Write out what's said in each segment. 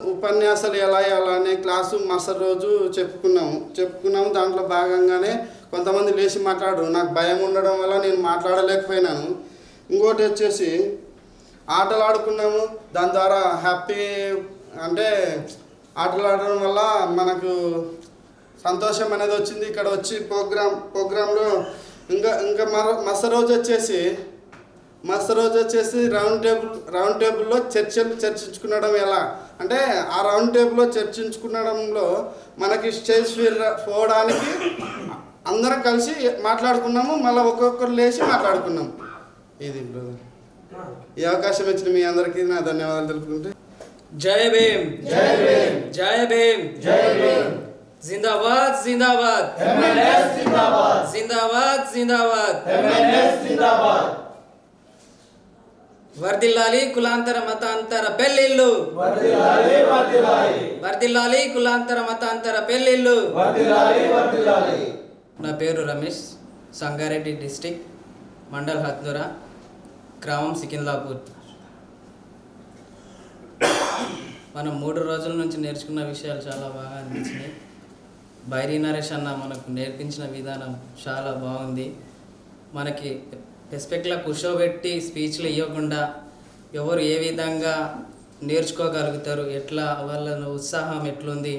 ఉపన్యాసాలు ఎలా ఎలా అనే క్లాసు మరుసటి రోజు చెప్పుకున్నాము. చెప్పుకున్నాము. దాంట్లో భాగంగానే కొంతమంది లేచి మాట్లాడు నాకు భయం ఉండడం వల్ల నేను మాట్లాడలేకపోయినాను. ఇంకోటి వచ్చేసి ఆటలు ఆడుకున్నాము దాని ద్వారా హ్యాపీ అంటే ఆటలు ఆడడం వల్ల మనకు సంతోషం అనేది వచ్చింది. ఇక్కడ వచ్చి ప్రోగ్రామ్ ప్రోగ్రాంలో ఇంకా ఇంకా మర మరుసటి రోజు వచ్చేసి మస రోజు వచ్చేసి రౌండ్ టేబుల్ రౌండ్ టేబుల్లో చర్చలు చర్చించుకునడం ఎలా? అంటే ఆ రౌండ్ టేబుల్లో చర్చించుకునడంలో మనకి స్టేజ్ ఫియర్ పోవడానికి అందరం కలిసి మాట్లాడుకున్నాము మళ్ళీ ఒక్కొక్కరు లేచి మాట్లాడుకున్నాం ఇది బ్రదర్ ఈ అవకాశం ఇచ్చిన మీ అందరికీ నా ధన్యవాదాలు తెలుపుకుంటే. జై భీమ్. జై భీమ్. జై భీమ్. జై భీమ్. జిందాబాద్ జిందాబాద్. జిందాబాద్. జిందాబాద్. వర్దిల్లాలి కులాంతర మతాంతర పెళ్ళిళ్ళు. వర్దిల్లాలి కులాంతర మతాంతర పెళ్ళిళ్ళు. నా పేరు రమేష్ సంగారెడ్డి డిస్టిక్ మండల్ హత్నురా గ్రామం సికింద్లాపూర్ మనం మూడు రోజుల నుంచి నేర్చుకున్న విషయాలు చాలా బాగా అనిపించినాయి. బైరీ నరేష్ అన్న మనకు నేర్పించిన విధానం చాలా బాగుంది. మనకి రెస్పెక్ట్లా కూర్చోబెట్టి స్పీచ్లు ఇవ్వకుండా ఎవరు ఏ విధంగా నేర్చుకోగలుగుతారు ఎట్లా వాళ్ళ ఉత్సాహం ఎట్లుంది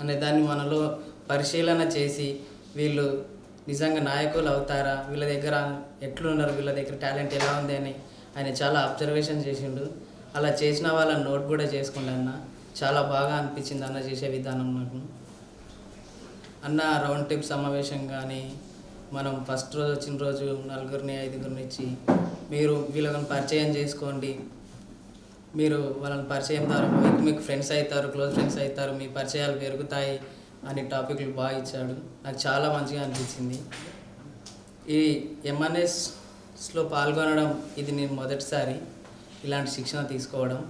అనే దాన్ని మనలో పరిశీలన చేసి వీళ్ళు నిజంగా నాయకులు అవుతారా వీళ్ళ దగ్గర ఎట్లున్నారు వీళ్ళ దగ్గర టాలెంట్ ఎలా ఉంది అని ఆయన చాలా అబ్జర్వేషన్ చేసిండు. అలా చేసిన వాళ్ళ నోట్ కూడా చేసుకుండా అన్న. చాలా బాగా అనిపించింది అన్న చేసే విధానం నాకు. అన్న రౌండ్ టేబుల్ సమావేశం కానీ మనం ఫస్ట్ రోజు వచ్చిన రోజు నలుగురిని ఐదుగురిని ఇచ్చి మీరు వీళ్ళని పరిచయం చేసుకోండి. మీరు వాళ్ళని పరిచయం ద్వారా మీకు మీకు ఫ్రెండ్స్ అవుతారు క్లోజ్ ఫ్రెండ్స్ అవుతారు మీ పరిచయాలు పెరుగుతాయి అని టాపిక్లు బాగా ఇచ్చాడు. నాకు చాలా మంచిగా అనిపించింది. ఈ ఎంఎన్ఎస్లో పాల్గొనడం ఇది నేను మొదటిసారి ఇలాంటి శిక్షణ తీసుకోవడం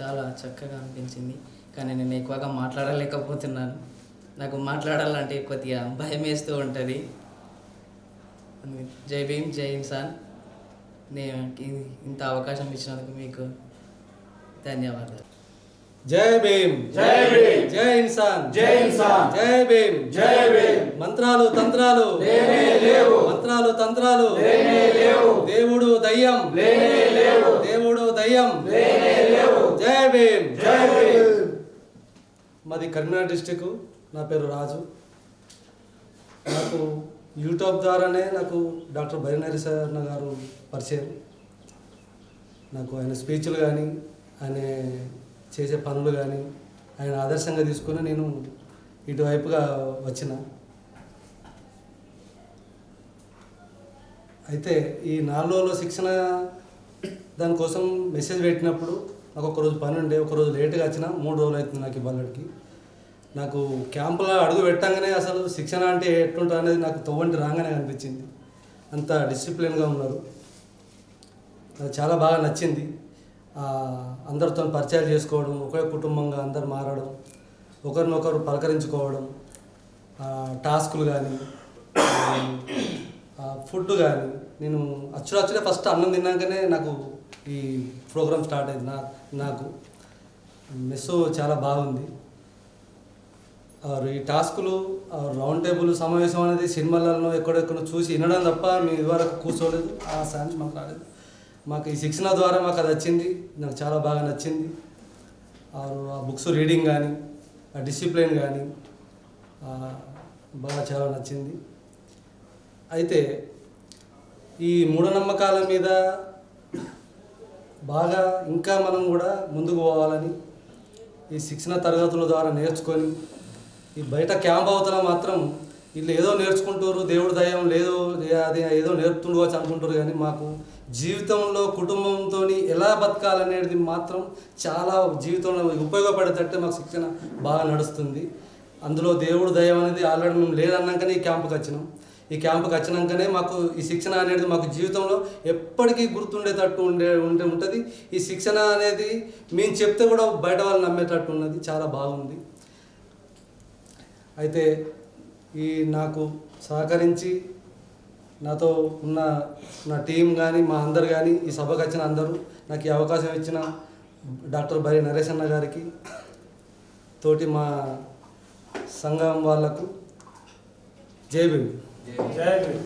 చాలా చక్కగా అనిపించింది. కానీ నేను ఎక్కువగా మాట్లాడలేకపోతున్నాను. నాకు మాట్లాడాలంటే కొద్దిగా భయం వేస్తూ ఉంటుంది. జై భీమ్ జై ఇన్సాన్. నేను ఇంత అవకాశం ఇచ్చినందుకు మీకు ధన్యవాదాలు. జై భీమ్ జై భీమ్ జై ఇన్సాన్. జై ఇన్సాన్. జై భీమ్ జై భీమ్. మంత్రాలు తంత్రాలు. లేనే లేవు. మంత్రాలు తంత్రాలు. లేనే లేవు. దేవుడు దయ్యం. లేనే లేవు. దేవుడు దయ్యం. లేనే లేవు. జై భీమ్. జై భీమ్. మాది కరీంనగర్ డిస్టిక్ నా పేరు రాజు. నాకు యూట్యూబ్ ద్వారానే నాకు డాక్టర్ బైనరీ సార్ గారు పరిచయం. నాకు ఆయన స్పీచ్లు కానీ ఆయన చేసే పనులు కానీ ఆయన ఆదర్శంగా తీసుకొని నేను ఇటువైపుగా వచ్చిన. అయితే ఈ నాలుగు రోజుల శిక్షణ దానికోసం మెసేజ్ పెట్టినప్పుడు నాకు ఒక రోజు పని ఉండే ఒక రోజు లేట్గా వచ్చిన మూడు రోజులు అవుతుంది నాకు ఇవ్వాలకి నాకు క్యాంపులో అడుగు పెట్టంగానే అసలు శిక్షణ అంటే ఎట్లుంటుంది అనేది నాకు తవ్వంటి రాగానే అనిపించింది. అంత డిసిప్లిన్గా ఉన్నారు. అది చాలా బాగా నచ్చింది. అందరితో పరిచయాలు చేసుకోవడం ఒకే కుటుంబంగా అందరు మారడం ఒకరినొకరు పలకరించుకోవడం టాస్కులు కానీ ఫుడ్ కానీ నేను అచ్చుడు అచ్చుడే ఫస్ట్ అన్నం తిన్నాకనే నాకు ఈ ప్రోగ్రామ్ స్టార్ట్ అయింది. నా నాకు మెస్ చాలా బాగుంది. ఈ టాస్కులు ఆ రౌండ్ టేబుల్ సమావేశం అనేది సినిమాలలో ఎక్కడెక్కడో చూసి వినడం తప్ప మేము ఇదివరకు కూర్చోలేదు. ఆ ఛాన్స్ మాకు రాలేదు. మాకు ఈ శిక్షణ ద్వారా మాకు అది వచ్చింది. నాకు చాలా బాగా నచ్చింది. ఆరు ఆ బుక్స్ రీడింగ్ కానీ ఆ డిసిప్లిన్ కానీ బాగా చాలా నచ్చింది. అయితే ఈ మూఢనమ్మకాల మీద బాగా ఇంకా మనం కూడా ముందుకు పోవాలని ఈ శిక్షణ తరగతుల ద్వారా నేర్చుకొని ఈ బయట క్యాంప్ అవతల మాత్రం వీళ్ళు ఏదో నేర్చుకుంటారు దేవుడు దయం లేదో అది ఏదో నేర్పుతుండవచ్చు అనుకుంటారు కానీ మాకు జీవితంలో కుటుంబంతో ఎలా బతకాలనేది మాత్రం చాలా జీవితంలో ఉపయోగపడేటట్టే మాకు శిక్షణ బాగా నడుస్తుంది. అందులో దేవుడు దయం అనేది ఆల్రెడీ మేము లేదన్నాకనే ఈ క్యాంపుకి వచ్చినాం. ఈ క్యాంపుకి వచ్చినాకనే మాకు ఈ శిక్షణ అనేది మాకు జీవితంలో ఎప్పటికీ గుర్తుండేటట్టు ఉండే ఉంటే ఉంటుంది. ఈ శిక్షణ అనేది మేము చెప్తే కూడా బయట వాళ్ళు నమ్మేటట్టు ఉన్నది. చాలా బాగుంది. అయితే ఈ నాకు సహకరించి నాతో ఉన్న నా టీం కానీ మా అందరు కానీ ఈ సభకు వచ్చిన అందరూ నాకు ఈ అవకాశం ఇచ్చిన డాక్టర్ బరి నరేష్ అన్న గారికి తోటి మా సంఘం వాళ్ళకు జై భీమ్. జై భీమ్.